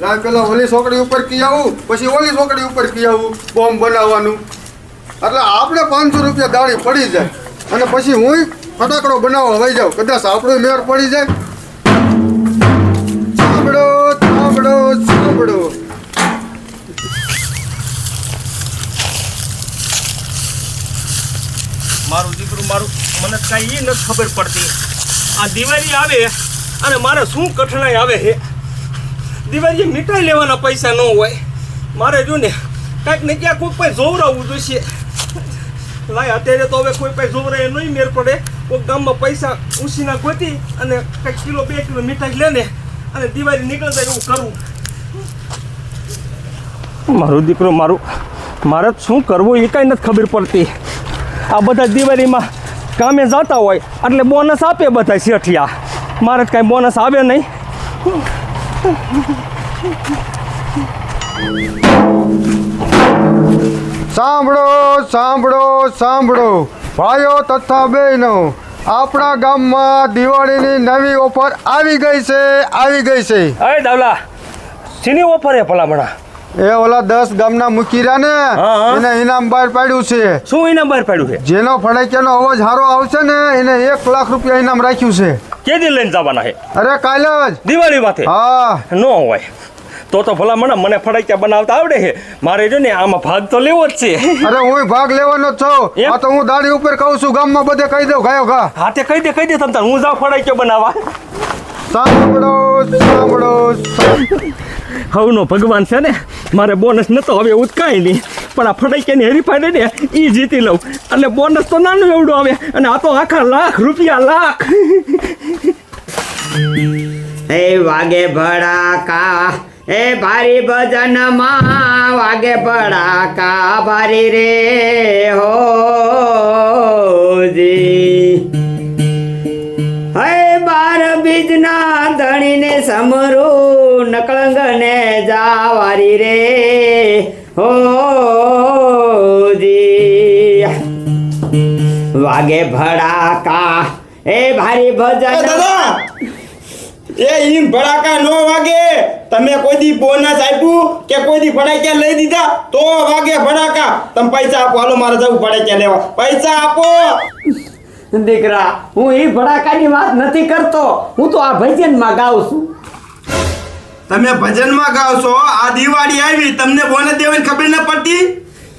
ના પેલા ઓલી છોકરી ઉપર કી આવું, પછી ઓલી છોકરી ઉપર કી આવું, બોમ્બ બનાવવાનું. એટલે આપણે પાંચસો રૂપિયા દાળી પડી જાય. અને પછી હું ફટાકડો બનાવવા વહી જાઉં. કદાચ આપણો મેર પડી જાય. સાંભળો સાંભળો સાંભળો. મારું દીકરું, મારું, મને કાંઈ નથી ખબર પડતી. આ દિવાળી આવે અને મારે શું કઠણાઈ આવે છે દિવાળીએ મીઠાઈ લેવાના પૈસા ન હોય. મારે જો ને કાંઈક ને ક્યાંક કોઈ પાસે જોવરાવવું જોઈશે લાય, અત્યારે તો હવે કોઈ પાસે જોવરાય નહીં, મેર પડે. કોઈ ગામમાં પૈસા ઉછીના ગોતી અને કંઈક કિલો બે કિલો મીઠાઈ લે ને અને દિવાળી નીકળતા એવું કરવું મારું દીકરો, મારું, મારે શું કરવું એ કાંઈ નથી ખબર પડતી. આ બધા દિવાળીમાં કામે જતા હોય, એટલે બોનસ આપે બધા શેઠિયા. મારે કાંઈ બોનસ આવે નહીં. સાંભળો સાંભળો સાંભળો. ભાઈઓ તથા બહેનો આપણા ગામમાં દિવાળીની નવી ઓફર આવી ગઈ છે આવી ગઈ છે. અરે દાવલા શીની ઓફર એ ભલામણા? એ ઓલા દસ ગામના મૂકી રહ્યા ને. એને ઇનામ બહાર પાડ્યું છે. શું ઇનામ બહાર પાડ્યું છે? જેનો ફડાક્યાનો અવાજ સારો આવશે ને એને એક લાખ રૂપિયા ઇનામ રાખ્યું છે. કેદી લઈને જવાના હે? અરે કાલે જ દિવાળી માથે હા. ન હોય. તો તો ભલા મને ફડાક્યા બનાવતા આવડે છે મારે જો ને આમાં ભાગ તો લેવો જ છે. અરે હું ભાગ લેવાનો જ છું? આ તો હું દાડી ઉપર કહું છું ગામમાં બધે કહી દઉં ગાયો ગા હા તે કહી દે કહી દે તમ તાર. હું જાઉં ફડાક્યો બનાવવા. સાંભળો સાંભળો. હવનો ભગવાન છે ને? મારે બોનસ નતો હવે ઉત કાંઈ નહીં. પણ આ ફડાક્યાની હરીફાઈ ને એ જીતી લઉં. એટલે બોનસ તો નાનું એવડું આવે. અને આ તો આખા લાખ રૂપિયા લાખ. હે વાગે ભડાકા હે ભારી ભજનમાં વાગે ભડાકા, ભારી રે હે બાર બીજના ધણીને સમરું, નકળંગને જાવારી રે. વાગે ભડાકા. એ ભારી ભજન. એ ઈમ ભડાકા નો વાગે. તમે કોઈ દી બોનસ આપ્યું કે કોઈ દી ફડાક્યા લઈ દીધા? તો વાગે ભડાકા. તમે પૈસા આપો. હાલો મારે જવું ભડાક્યા લેવા. પૈસા આપો. દીકરા હું એ ભડાકાની વાત નથી કરતો. હું તો આ ભજનમાં ગાઉં છું. તમે ભજનમાં ગાવ છો આ દિવાળી આવી તમને બોને દેવાની ખબર ન પડતી?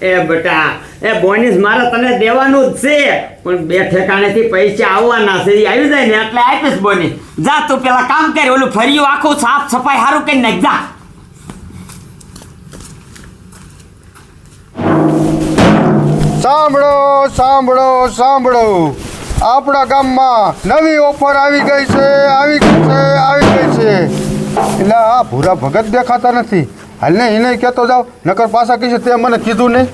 એ બેટા એ બોનસ મારે તને દેવાનું જ છે પણ બે ઠેકાણેથી પૈસા આવવાના છે એ આવી જાય ને એટલે આપીશ બોની જા તું પેલા કામ કરે ઓલું ફર્યું આખું સાફ સફાઈ સારું કરી નાખ જા. સાંભળો સાંભળો સાંભળો. આપણા ગામમાં નવી ઓફર આવી ગઈ છે આવી ગઈ છે આવી ગઈ છે. એટલે આ ભૂરા ભગત દેખાતા નથી. હાલને એને કહેતો જાવ નકર પાછા કહીશ તે મને કીધું નહીં.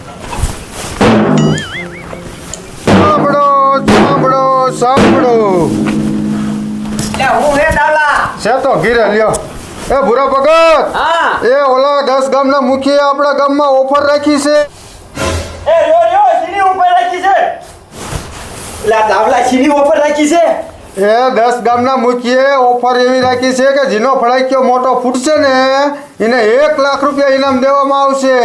સાંભળો સાંભળો સાંભળો. છે તો ઘીરે લ્યો. એ ભૂરા ભગત એ ઓલા દસ ગામના મુખીએ આપણા ગામમાં ઓફર રાખી છે. એ રો રો સીની ઉપર રાખી છે? એટલે દાવલા સીની ઉપર રાખી છે? એ દસ ગામના મુખીએ ઓફર એવી રાખી છે કે જેનો ફડાક્યો મોટો ફૂટશે ને એને એક લાખ રૂપિયા ઇનામ દેવામાં આવશે.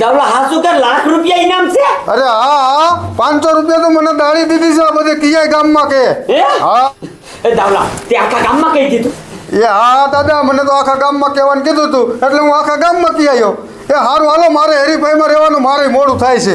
દાવલા હાસુ કે લાખ રૂપિયા ઇનામ છે? અરે હા પાંચસો રૂપિયા તો મને દાળી દીધી છે આ બધે કિયાય ગામમાં કે. હા? એ દાવલા તે આખા ગામમાં કહી દીધું. એ હા દાદા મને તો આખા ગામમાં કહેવાનું કીધું તું એટલે હું આખા ગામમાં કી આવ્યો? એ સારું હાલો મારે હરીફાઈમાં રહેવાનું મારે મોડું થાય છે.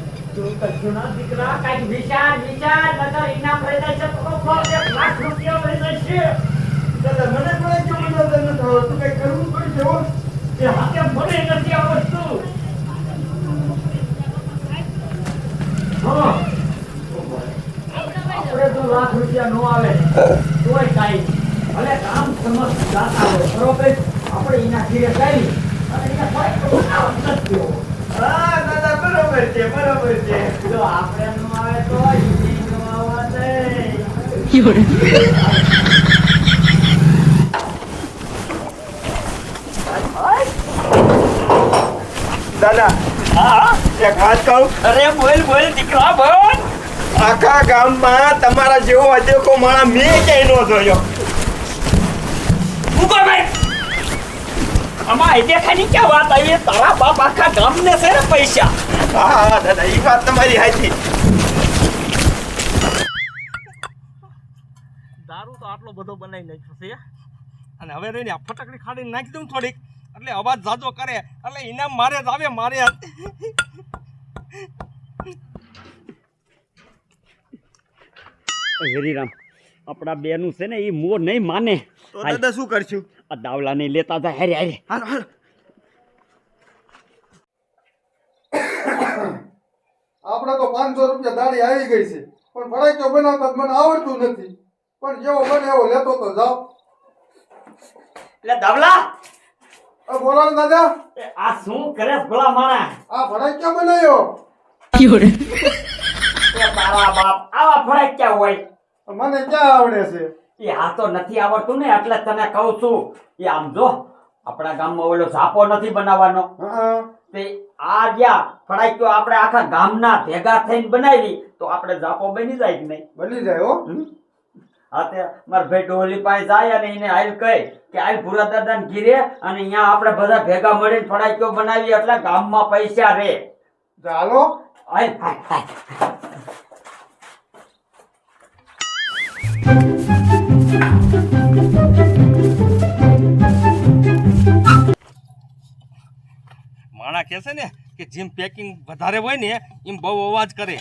તો રૂપિયા આપણે દાદા મને પણ જો મને નથી આવડતું. કઈ કરવું પડશે હો ભલે ગામ સમજ જાતા હોય બરોબર? આપણે એના ઘીરે કરી અને એના બનાવવા નથી હા બરોબર છે બરોબર છે. જો આપણે નો આવે તો ઈ નો આવવા દે. દાદા હા? એક વાત કહું? અરે બોલ બોલ દીકરા બોલ. આખા ગામમાં તમારા જેવો અજેકો માણસ મેં ક્યાંય ન જોયો. આમાં એ દેખાની ક્યાં વાત આવી તારા બાપ આખા ગામને છે ને પૈસા. હા હા દાદા એ વાત તમારી સાચી દારૂ તો આટલો બધો બનાવી નાખ્યો છે અને હવે રહીને આ ફટકડી ખાડીને નાખી દઉં થોડીક. એટલે અવાજ જાજો કરે એટલે ઇનામ મારે જ આવે મારે. હરીરામ આપણા બેનું છે ને એ મોર નહીં માને. તો દાદા શું કરશું? આ દાવલા નહીં લેતા હતા હેરે હેરે. હાલો હાલો. આપણે તો પાંચસો રૂપિયા દાડી આવી ગઈ છે. પણ ફડાક્યો બનાવતા મને આવડતું નથી. પણ જેવો બને એવો લેતો તો જાઓ. એટલે દાવલા. આ બોલો દાદા. એ આ શું કરે છે ભલા માણા આ ફડાક્યો બનાવ્યો? એ તારા બાપ આવા હોય? મને ક્યાં આવડે છે? એ આ તો નથી આવડતું ને એટલે તને કહું છું. એ આમ જો આપણા ગામમાં ઓલો ઝાપો નથી બનાવવાનો. તે આ જ્યાં તો આપણે આખા ગામના ભેગા થઈને બનાવી તો આપણે ઝાપો બની જાય કે નહીં? બની જાય હો. હા તે મારા ભાઈ ડોહલી પાસે જાય અને એને આઈ કહે કે આ ભૂરા દાદાને ઘીરે અને અહીંયા આપણે બધા ભેગા મળીને ફડાક્યો બનાવીએ એટલે ગામમાં પૈસા રે. ચાલો આયલ માણા કહે છે ને કે જેમ પેકિંગ વધારે હોય ને એમ બહુ અવાજ કરે.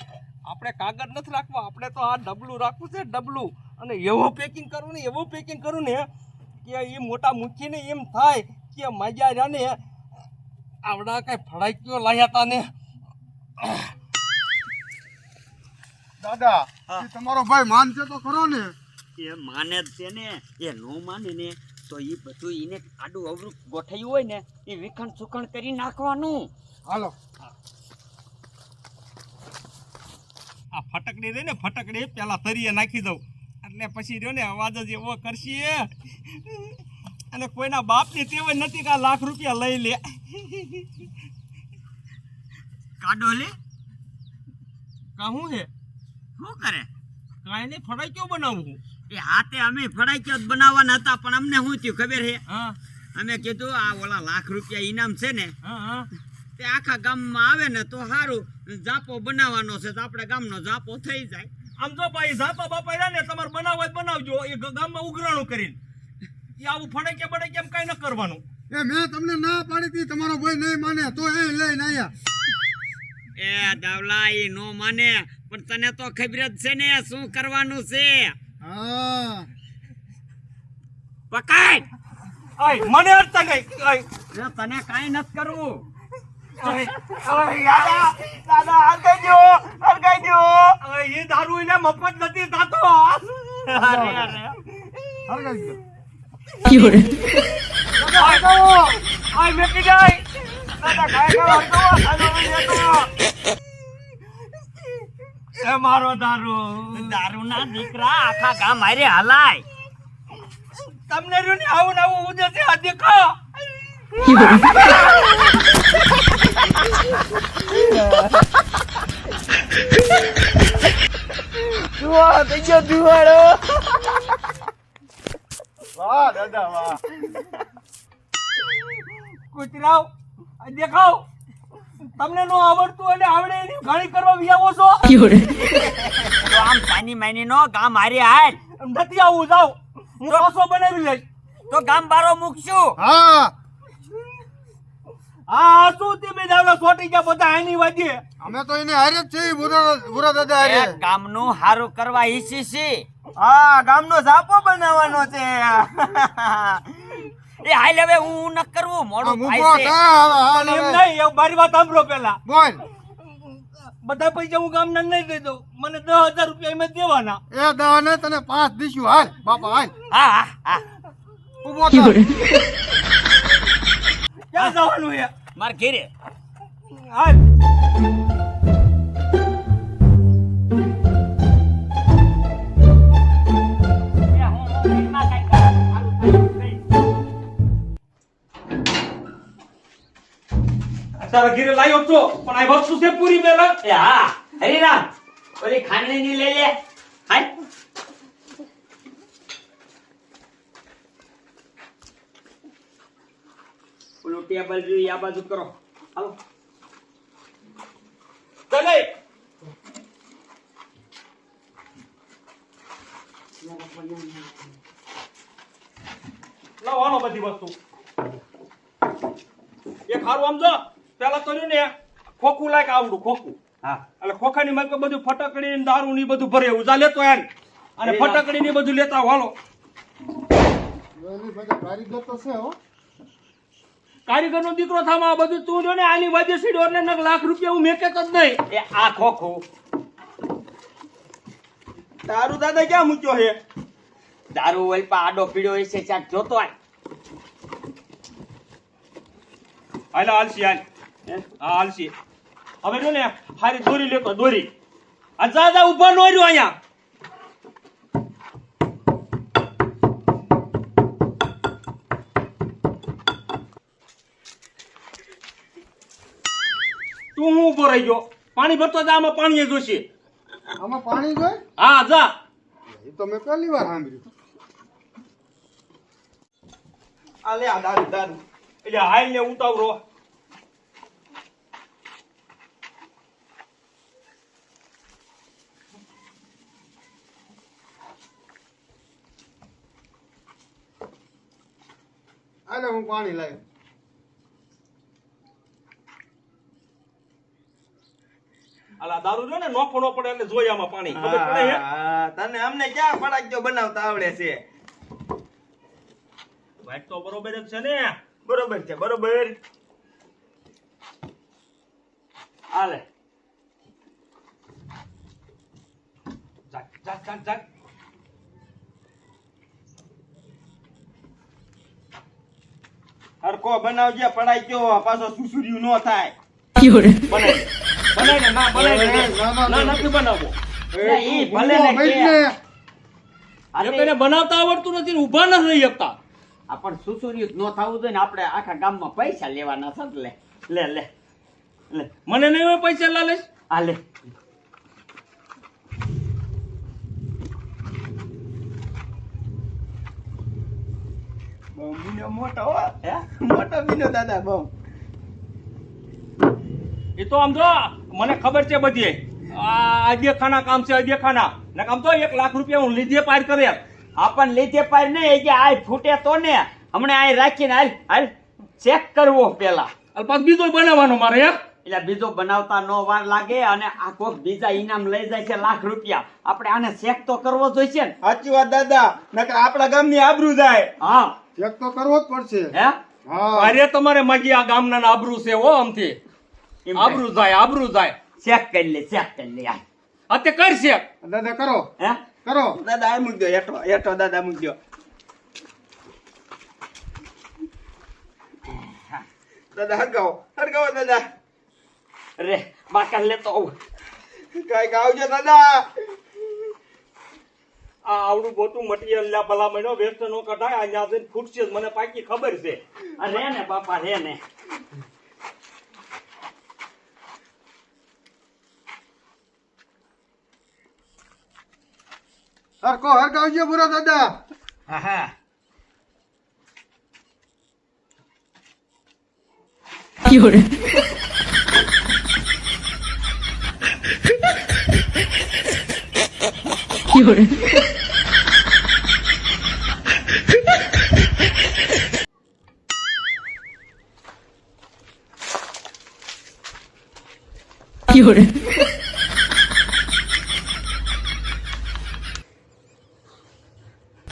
આપણે કાગળ નથી રાખવા આપણે તો આ ડબલું રાખવું છે ડબલું. અને એવું પેકિંગ કરવું ને એવું પેકિંગ કરવું ને કે એ મોટા મૂકીને એમ થાય કે મજા રહ્યા ને આવડા કઈ ફડાક્યો લાયા તા ને. દાદા તમારો ભાઈ માનશે તો ખરો ને. એ માને જ છે ને એ ન માને ને તો એ બધું એને આડું અવરું ગોઠવ્યું હોય ને એ વિખંડ સુખંડ કરી નાખવાનું. હાલો. આ ફટકડી રે ને ફટકડી પેલા તરીએ નાખી દઉં. એટલે પછી રહ્યો ને અવાજ જ એવો કરશે. અને કોઈના બાપની ટેવ નથી કે આ લાખ રૂપિયા લઈ લે. કાઢો લે. કાહું છે શું કરે? કાંઈ નહીં ફટાક્યો બનાવું બનાવવું એ હાથે અમે ફડાક્યો જ બનાવવાના હતા પણ અમને શું થયું ખબર છે અમે કીધું આ ઓલા લાખ રૂપિયા ઇનામ છે ને હા હા. તે આખા ગામમાં આવે ને તો સારું જાપો બનાવવાનો છે તો આપણે ગામનો જાપો થઈ જાય. આમ તો ભાઈ જાપા બાપા રહ્યા ને તમારે બનાવવા જ બનાવજો એ ગામમાં ઉઘરાણું કરીને. એ આવું ફડે કે બડે કેમ કઈ ન કરવાનું. એ મેં તમને ના પાડી હતી તમારો ભાઈ નહીં માને તો એ લઈને આયા. એ દાવલા એ નો માને પણ તને તો ખબર જ છે ને શું કરવાનું છે? હા. પકડ! આય મને અર્થ ગઈ તને કાંઈ નથી કરવું. દાદા હરગાઈ હરગાઈ દો એ દારૂ એને મફત નથી થતો. અરે અરે. હરગાઈ મેકી જાય દાદા કાય કાય હરગાવો. એ મારો દારૂ. દારૂ ના દીકરા આખા ગામ મારે હલાય. તમને રૂને ને આવું નવું આવું ઉદે છે આ દેખો વાહ દાદા વાહ. કૂતરાવ દેખાવ તમને નો આવડતું અને આવડે એની ઘણી કરવા વિયાવો છો? તો આમ સાની માની નો ગામ હારી હાલ. નથી આવું જાવ હું પાછો બનાવી લઈશ. તો ગામ બારો મૂકશું. હા. હા શું તે બે દાવલા છોટી ગયા બધા આની વાજે અમે તો એને હારે જ છીએ ભૂરા ભૂરા દાદા હારે. ગામનું હારું કરવા ઈસી છે હા ગામનો ઝાપો બનાવવાનો છે. એ હાલ હવે હું ન કરવું મોડું થાય છે. એમ નહીં એવું મારી વાત સાંભળો પેલા બોલ. બધા પૈસા હું ગામના નહીં દઈ દઉં. મને દસ હજાર રૂપિયા એમાં દેવાના. એ દાને તને પાંચ દીશું હાલ બાપા હાલ. હા હા હા. ક્યાં જવાનું છે? માર ઘેરે. હાલ. તારા ઘીરે લાયો છો પણ આ વસ્તુ છે પૂરી પેલા એ હા હરીરામ ઓલી ખાંડણી ની લઈ લે. હાય ઓલું ટેબલ જોઈ આ બાજુ કરો. આવો ચલે. લાવો આનો બધી વસ્તુ. એક હારું આમ જો. પેલા તો ને ખોખું લાયક આવડું ખોખું. હા. એટલે ખોખાની માં બધું ફટકડી ને દારૂ ની બધું ભરે ઉજા લેતો યાર અને ફટકડી ની બધું લેતા આવો, હાલો. કારીગર તો છે હો. કારીગર નો દીકરો થામા આ બધું તું જો ને આની વજે સીડો ને નક લાખ રૂપિયા હું મેકે જ નહીં. એ આ ખોખું. તારું દાદા ક્યાં મૂક્યો હે દારૂ વલપા આડો પીડો હશે ચાક જોતો આય. હાલ હાલસી હાલ. હા? હવે જો ને હારી દોરી લેતો દોરી. આ જા જા ઊભા નો રહ્યો અહીંયા. તું હું ઊભો રહી ગયો? પાણી ભરતો જા આમાં પાણી જોશે. આમાં પાણી જોઈ હા જા. એ તો મેં પહેલી વાર સાંભળ્યું. આ લે આ દારૂ દારૂ. એટલે હાલ ને ઉતાવરો આલે હું પાણી લાવ્યો અલા દારૂ જો ને નોખો નો પડે એટલે જોઈ પાણી. ખબર પડે હે? તને અમને ક્યાં ફટાકજો બનાવતા આવડે છે? વાત તો બરોબર જ છે ને. બરોબર છે બરોબર. હાલે. હરકો બનાવજે ફટાકજો પાછો સુસુર્યું ન થાય. બનાય. બનાય ના બનાય ના, ના, ના ના. નથી બનાવવો. એ ભલે ને કે. બેઠને. એ તને બનાવતા આવડતું નથી ઊભા ન રહી શકતા. આ પણ સુસુર્યું ન થવું જોઈએ ને આપણે આખા ગામમાં પૈસા લેવાના છે લે. લે લે. લે. મને નહીં હોય પૈસા લાલેશ આ લે. બીનો મોટો હો હે? મોટો બીનો દાદા બહુ. એ તો આમ જો મને ખબર છે બધી. આ અદેખાના કામ છે અદેખાના ને કામ તો એક લાખ રૂપિયા હું લીધે પાર કરે. આપણ લીધે પાર નહીં કે આ ફૂટે તો ને. હમણાં આ રાખીને હાલ હાલ ચેક કરવો પેલા. અને પાછો બીજો બનાવવાનો મારે હે? એટલે બીજો બનાવતા નો વાર લાગે અને આ કોક બીજા ઇનામ લઈ જાય છે લાખ રૂપિયા. આપણે આને ચેક તો કરવો જોઈશે ને. સાચી વાત દાદા. નકર આપણા ગામની આબરૂ જાય. હા. ચેક તો કરવો જ પડશે. હે? હા. અરે તમારે માગી આ ગામના ના આબરૂ છે હો આમથી. એમ આબરૂ જાય આબરૂ જાય. ચેક કરી લે ચેક કરી લે. અત્યારે કરશે દાદા કરો. હે? કરો. દાદા આ મૂકજો એટો એટો દાદા મૂકજો દાદા હરગાવો હરગાવો દાદા. રે બાકર લેતો આવું. કંઈક આવજો દાદા? આ આવડું મોટું મટીરિયલ લ્યા ભલા મહિનો વેસ્ટ નો કઢાય અહીંયા જઈને ફૂટશે મને પાકી ખબર છે. આ રે ને બાપા રે ને. હરકો હરકાવજો બુરા દાદા? હા હા.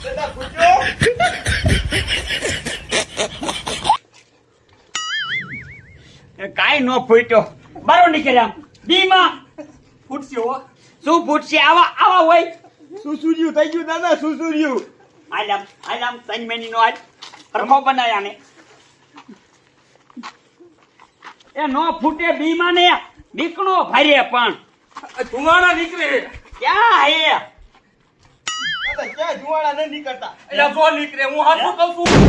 દાદા પૂછો એ કાંઈ નો ફૂટ્યો. બારો નીકળ્યા. બીમાં ફૂટશે હો. શું ફૂટશે? આવા આવા હોય. સુસુર્યું થઈ ગયું દાદા સુસુર્યું. આલામ આલામ ત્રણ મહિનાનો આજ સરખો બનાયા ને એ નો ફૂટે બીમા ને બીકણો ભારે પણ. આ નીકળે. ક્યાં હે? ક્યાં ધુવાડા નહીં નીકળતા. એટલે જો નીકળે હું હાથું કહું છું.